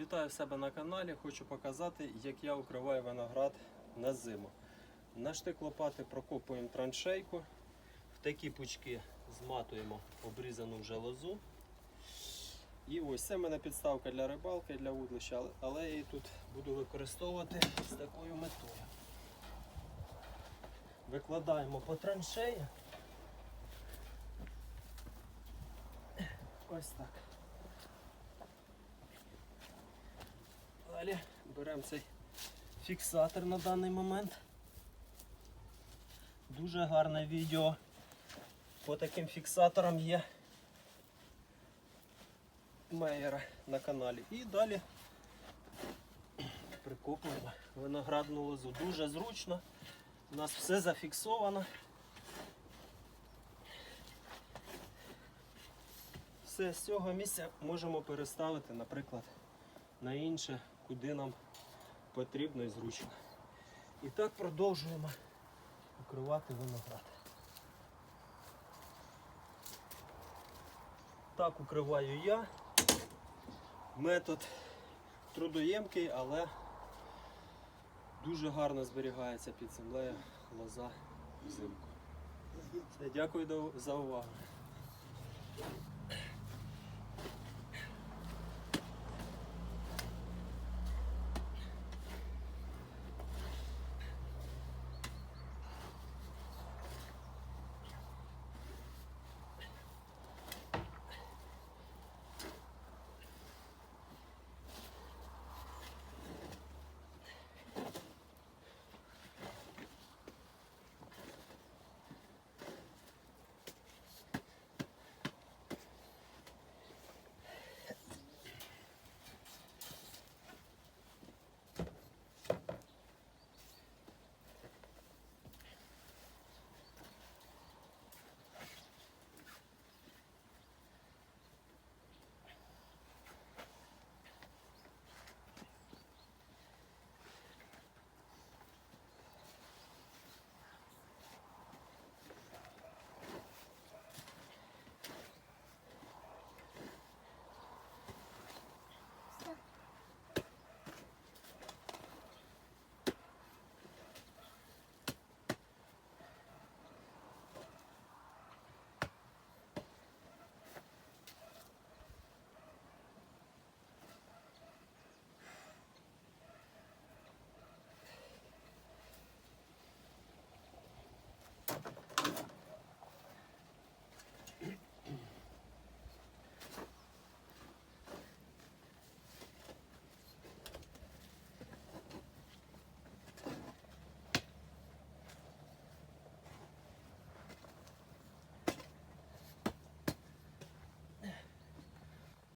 Вітаю в себе на каналі. Хочу показати, як я укриваю виноград на зиму. На штик лопати прокопуємо траншейку. В такі пучки зматуємо обрізану вже лозу. І ось це в мене підставка для рибалки, для вудлища, але- я її тут буду використовувати з такою метою. Викладаємо по траншеї. Ось так. Далі беремо цей фіксатор на даний момент. Дуже гарне відео по таким фіксаторам є Мейера на каналі. І далі прикопуємо виноградну лозу. Дуже зручно. У нас все зафіксовано. Все з цього місця можемо переставити, наприклад, на інше, куди нам потрібно і зручно. І так продовжуємо укривати виноград. Так укриваю я. Метод трудоємкий, але дуже гарно зберігається під землею лоза взимку. Дякую за увагу.